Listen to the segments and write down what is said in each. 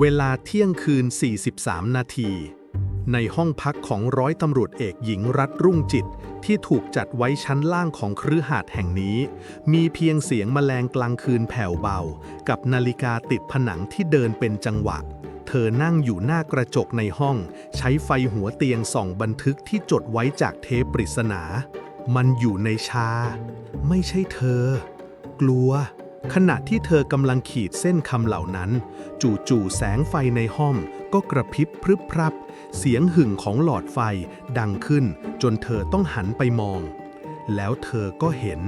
เวลาเที่ยงคืน 43 นาที ในห้องพักของร้อยตำรวจเอกหญิงรัฐรุ่งจิต ที่ถูกจัดไว้ชั้นล่างของครือหาดแห่งนี้ มีเพียงเสียงแมลงกลางคืนแผ่วเบา กับนาฬิกาติดผนังที่เดินเป็นจังหวะ เธอนั่งอยู่หน้ากระจกในห้อง ใช้ไฟหัวเตียงส่องบันทึกที่จดไว้จากเทปปริศนา มันอยู่ในชา ไม่ใช่เธอ กลัว ขณะที่เธอกำลังขีดเส้นคำเหล่านั้น จู่ๆแสงไฟในห้องก็กระพริบพรึบพรับ เสียงหึ่งของหลอดไฟดังขึ้น จนเธอต้องหันไปมอง แล้วเธอก็เห็น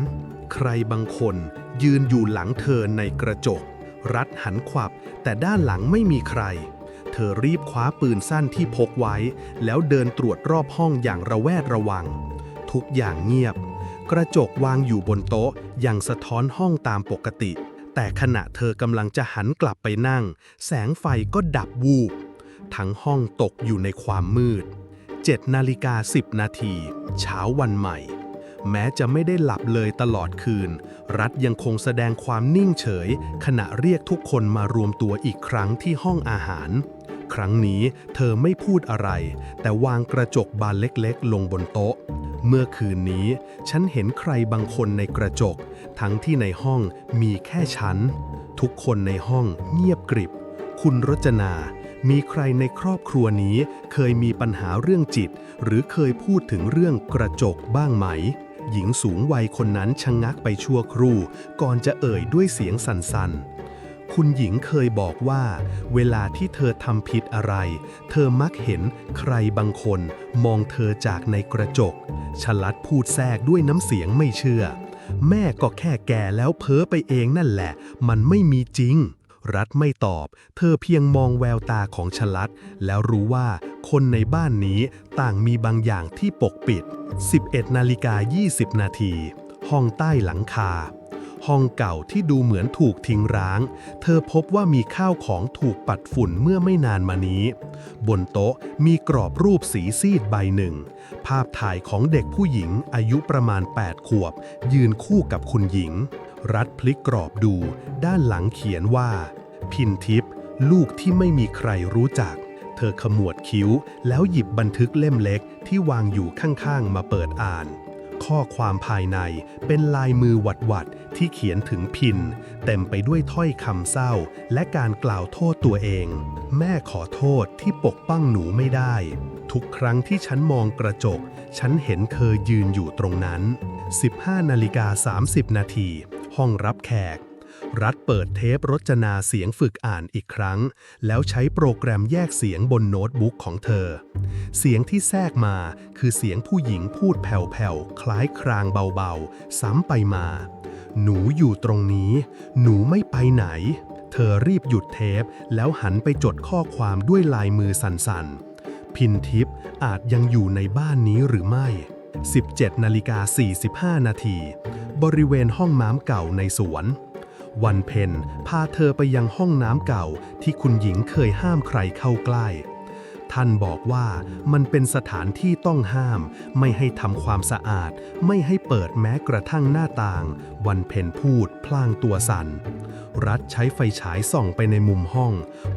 ใครบางคนยืนอยู่หลังเธอในกระจก รัดหันขวับ แต่ด้านหลังไม่มีใคร เธอรีบคว้าปืนสั้นที่พกไว้ แล้วเดินตรวจรอบห้องอย่างระแวดระวัง ทุกอย่างเงียบ กระจกวางอยู่บนโต๊ะยังสะท้อนห้องตามปกติ แต่ขณะเธอกำลังจะหันกลับไปนั่ง แสงไฟก็ดับวูบ ทั้งห้องตกอยู่ในความมืด7นาฬิกา10 นาทีเช้าวันใหม่ แม้จะไม่ได้หลับเลยตลอดคืน รัฐยังคงแสดงความนิ่งเฉย ขณะเรียกทุกคนมารวมตัวอีกครั้งที่ห้องอาหาร ครั้งนี้เธอไม่พูดอะไร แต่วางกระจกบานเล็กๆ ลงบนโต๊ะ เมื่อคืนนี้ ฉันเห็นใครบางคนในกระจก ทั้งที่ในห้องมีแค่ฉัน ทุกคนในห้องเงียบกริบ คุณรจนา มีใครในครอบครัวนี้เคยมีปัญหาเรื่องจิต หรือเคยพูดถึงเรื่องกระจกบ้างไหมหญิงสูงวัยคนนั้นชะงงักไปชั่วครู่ ก่อนจะเอ่ยด้วยเสียงสั่นๆ คุณหญิงเคยบอกว่า เวลาที่เธอทำผิดอะไร เธอมักเห็นใครบางคน มองเธอจากในกระจก ฉลัดพูดแทรกด้วยน้ำเสียงไม่เชื่อ แม่ก็แค่แก่แล้วเพ้อไปเองนั่นแหละ มันไม่มีจริง รัฐไม่ตอบ เธอเพียงมองแววตาของฉลัด แล้วรู้ว่าคนในบ้านนี้ต่างมีบางอย่างที่ปกปิด 11นาฬิกา20 นาที ห้องใต้หลังคา ห้องเก่าที่ดูเหมือนถูกทิ้งร้าง เธอพบว่ามีข้าวของถูกปัดฝุ่นเมื่อไม่นานมานี้ บนโต๊ะมีกรอบรูปสีซีดใบหนึ่ง ภาพถ่ายของเด็กผู้หญิงอายุประมาณ 8 ขวบ ยืนคู่กับคุณหญิง รัดพลิกกรอบดู ด้านหลังเขียนว่า พินทิพย์ลูกที่ไม่มีใครรู้จัก เธอขมวดคิ้ว แล้วหยิบบันทึกเล่มเล็กที่วางอยู่ข้างๆมาเปิดอ่าน ข้อความภายในเป็นลายมือหวัดๆ ที่เขียนถึงพิน เต็มไปด้วยถ้อยคำเศร้า และการกล่าวโทษตัวเอง แม่ขอโทษที่ปกป้องหนูไม่ได้ ทุกครั้งที่ฉันมองกระจก ฉันเห็นเธอยืนอยู่ตรงนั้น 15นาฬิกา30 นาที ห้องรับแขก รัฐเปิดเทปรจนาเสียงฝึกอ่านอีกครั้ง แล้วใช้โปรแกรมแยกเสียงบนโน้ตบุ๊กของเธอ เสียงที่แทรกมาคือเสียงผู้หญิงพูดแผ่วๆ คล้ายครางเบาๆ ซ้ำไปมา หนูอยู่ตรงนี้ หนูไม่ไปไหน เธอรีบหยุดเทป แล้วหันไปจดข้อความด้วยลายมือสั่นๆ พินทิพย์อาจยังอยู่ในบ้านนี้หรือไม่ 17นาฬิกา45 นาที บริเวณห้องม้ามเก่าในสวน วันเพ็ญพาเธอไปยังห้องน้ำเก่าที่คุณหญิงเคยห้ามใครเข้าใกล้ ท่านบอกว่ามันเป็นสถานที่ต้องห้าม ไม่ให้ทำความสะอาด ไม่ให้เปิดแม้กระทั่งหน้าต่าง วันเพ็ญพูด พลางตัวสัน่น รัฐใช้ไฟฉายส่องไปในมุมห้อง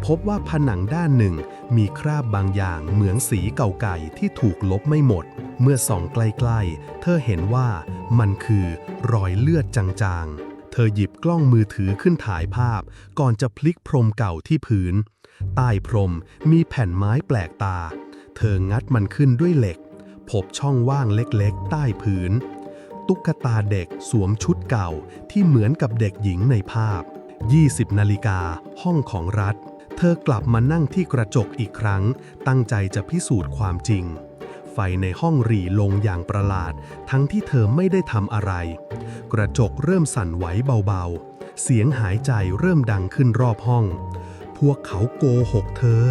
พบว่าผนังด้านหนึ่ง มีคราบบางอย่างเหมือนสีเก่าๆที่ถูกลบไม่หมด เมื่อส่องใกล้ๆ เธอเห็นว่ามันคือรอยเลือดจางๆ เธอหยิบกล้องมือถือขึ้นถ่ายภาพ ก่อนจะพลิกพรมเก่าที่พื้น ใต้พรมมีแผ่นไม้แปลกตา เธองัดมันขึ้นด้วยเหล็ก พบช่องว่างเล็กๆ ใต้พื้นตุ๊กตาเด็กสวมชุดเก่าที่เหมือนกับเด็กหญิงในภาพ 20 นาฬิกา ห้องของรัฐ เธอกลับมานั่งที่กระจกอีกครั้ง ตั้งใจจะพิสูจน์ความจริง ไฟในห้องรีลงอย่างประหลาด ทั้งที่เธอไม่ได้ทำอะไร กระจกเริ่มสั่นไหวเบาๆ เสียงหายใจเริ่มดังขึ้นรอบห้อง พวกเขาโกหกเธอ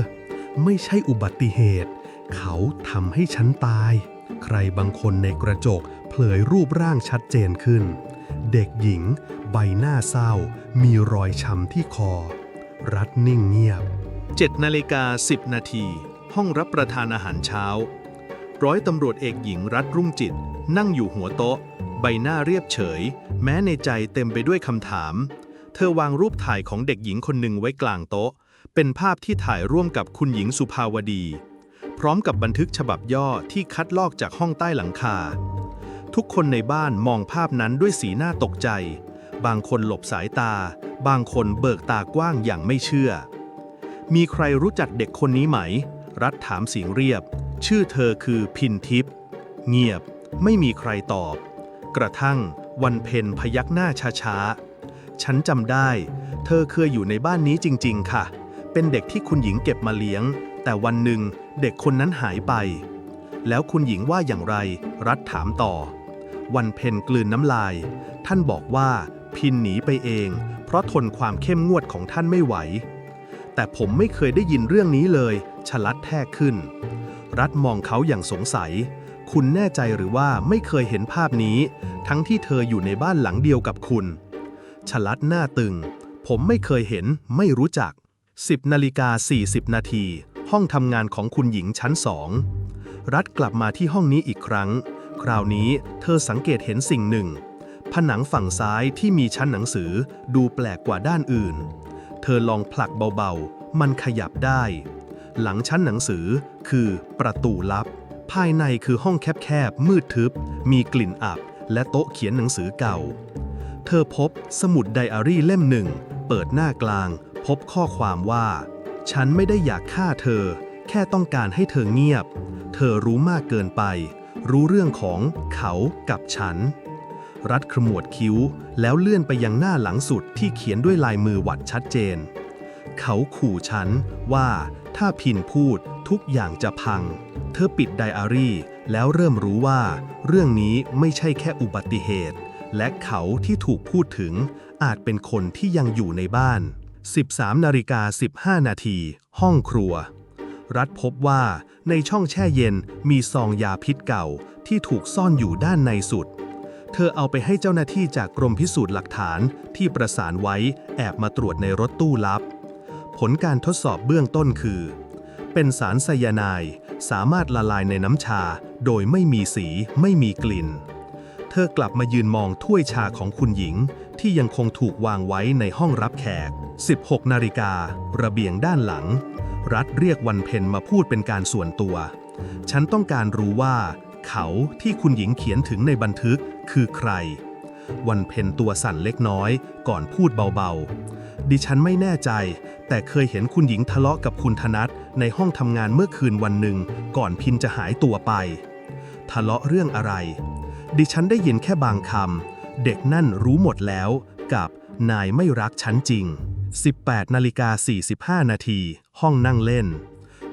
ไม่ใช่อุบัติเหตุ เขาทำให้ฉันตาย ใครบางคนในกระจกเผยรูปร่างชัดเจนขึ้น เด็กหญิง ใบหน้าเศร้า มีรอยช้ำที่คอ รัดนิ่งเงียบ 7นาฬิกา10 นาที ห้องรับประทานอาหารเช้า ร้อยตำรวจเอกหญิงรัฐรุ่งจิต นั่งอยู่หัวโต๊ะ ใบหน้าเรียบเฉย แม้ในใจเต็มไปด้วยคำถาม เธอวางรูปถ่ายของเด็กหญิงคนหนึ่งไว้กลางโต๊ะ เป็นภาพที่ถ่ายร่วมกับคุณหญิงสุภาวดี พร้อมกับบันทึกฉบับย่อที่คัดลอกจากห้องใต้หลังคา ทุกคนในบ้านมองภาพนั้นด้วยสีหน้าตกใจ บางคนหลบสายตา บางคนเบิกตากว้างอย่างไม่เชื่อ มีใครรู้จักเด็กคนนี้ไหม รัฐถามเสียงเรียบ ชื่อเธอคือพินทิพย์เงียบ ไม่มีใครตอบ กระทั่งวันเพ็ญพยักหน้าช้าๆ ฉันจำได้ เธอเคยอยู่ในบ้านนี้จริง ๆ ค่ะ เป็นเด็กที่คุณหญิงเก็บมาเลี้ยง แต่วันหนึ่งเด็กคนนั้นหายไป แล้วคุณหญิงว่าอย่างไร รัฐถามต่อ วันเพ็ญกลืนน้ำลาย ท่านบอกว่าพินหนีไปเอง เพราะทนความเข้มงวดของท่านไม่ไหว แต่ผมไม่เคยได้ยินเรื่องนี้เลย ฉลัดแท้ขึ้น รัฐมองเขาอย่างสงสัย คุณแน่ใจหรือว่าไม่เคยเห็นภาพนี้ ทั้งที่เธออยู่ในบ้านหลังเดียวกับคุณ ฉลัดหน้าตึง ผมไม่เคยเห็นไม่รู้จัก 10นาฬิกา40 นาที ห้องทำงานของคุณหญิงชั้นสองรัฐกลับมาที่ห้องนี้อีกครั้ง คราวนี้เธอสังเกตเห็นสิ่งหนึ่ง ผนังฝั่งซ้ายที่มีชั้นหนังสือดูแปลกกว่าด้านอื่น เธอลองผลักเบาๆ มันขยับได้ หลังชั้นหนังสือคือประตูลับ ภายในคือห้องแคบๆ มืดทึบ มีกลิ่นอับ และโต๊ะเขียนหนังสือเก่า เธอพบสมุดไดอารี่เล่มหนึ่ง เปิดหน้ากลาง พบข้อความว่า ฉันไม่ได้อยากฆ่าเธอ แค่ต้องการให้เธอเงียบ เธอรู้มากเกินไป รู้เรื่องของเขากับฉัน รัดขมวดคิ้ว แล้วเลื่อนไปยังหน้าหลังสุดที่เขียนด้วยลายมือหวัดชัดเจน เขาขู่ฉันว่าถ้าพินพูดทุกอย่างจะพัง เธอปิดไดอารี่ แล้วเริ่มรู้ว่า เรื่องนี้ไม่ใช่แค่อุบัติเหตุ และเขาที่ถูกพูดถึงอาจเป็นคนที่ยังอยู่ในบ้าน 13นาฬิกา15 นาที ห้องครัว รัฐพบว่าในช่องแช่เย็นมีซองยาพิษเก่าที่ถูกซ่อนอยู่ด้านในสุด เธอเอาไปให้เจ้าหน้าที่จากกรมพิสูจน์หลักฐานที่ประสานไว้แอบมาตรวจในรถตู้ลับ ผลการทดสอบเบื้องต้นคือ เป็นสารไซยาไนด์สามารถละลายในน้ำชาโดยไม่มีสีไม่มีกลิ่น ธอกลับมายืนมองถ้วยชาของคุณหญิง ที่ยังคงถูกวางไว้ในห้องรับแขก 16 นาฬิกา ระเบียงด้านหลัง รัฐเรียกวันเพ็ญมาพูดเป็นการส่วนตัว ฉันต้องการรู้ว่า เขาที่คุณหญิงเขียนถึงในบันทึกคือใคร วันเพ็ญตัวสั่นเล็กน้อย ก่อนพูดเบาๆ ดิฉันไม่แน่ใจ แต่เคยเห็นคุณหญิงทะเลาะกับคุณธนัทในห้องทำงานเมื่อคืนวันหนึ่ง ก่อนพินจะหายตัวไป ทะเลาะเรื่องอะไร ดิฉันได้ยินแค่บางคำ เด็กนั่นรู้หมดแล้วกับนายไม่รักฉันจริง 18นาฬิกา45 นาที ห้องนั่งเล่น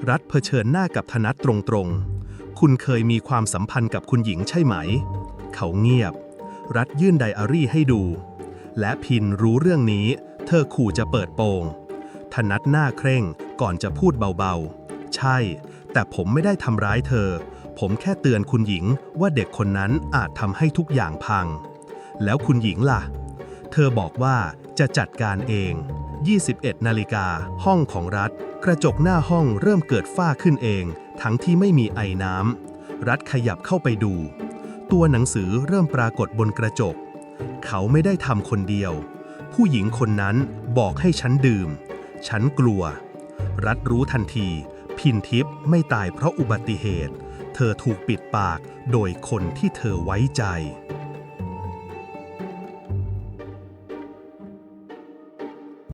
รัฐเผชิญหน้ากับธนัทตรงๆ คุณเคยมีความสัมพันธ์กับคุณหญิงใช่ไหม เขาเงียบ รัฐยื่นไดอารี่ให้ดู และพินรู้เรื่องนี้ เธอขู่จะเปิดโปงธนัทหน้าเคร่งก่อนจะพูดเบาๆ ใช่ แต่ผมไม่ได้ทำร้ายเธอ ผมแค่เตือนคุณหญิงว่าเด็กคนนั้นอาจทำให้ทุกอย่างพัง แล้วคุณหญิงล่ะ เธอบอกว่าจะจัดการเอง 21 นาฬิกา ห้องของรัฐ กระจกหน้าห้องเริ่มเกิดฝ้าขึ้นเอง ทั้งที่ไม่มีไอน้ำ รัฐขยับเข้าไปดู ตัวหนังสือเริ่มปรากฏบนกระจก เขาไม่ได้ทำคนเดียว ผู้หญิงคนนั้นบอกให้ฉันดื่ม ฉันกลัว รัฐรู้ทันที พินทิพย์ไม่ตายเพราะอุบัติเหตุ เธอถูกปิดปากโดยคนที่เธอไว้ใจ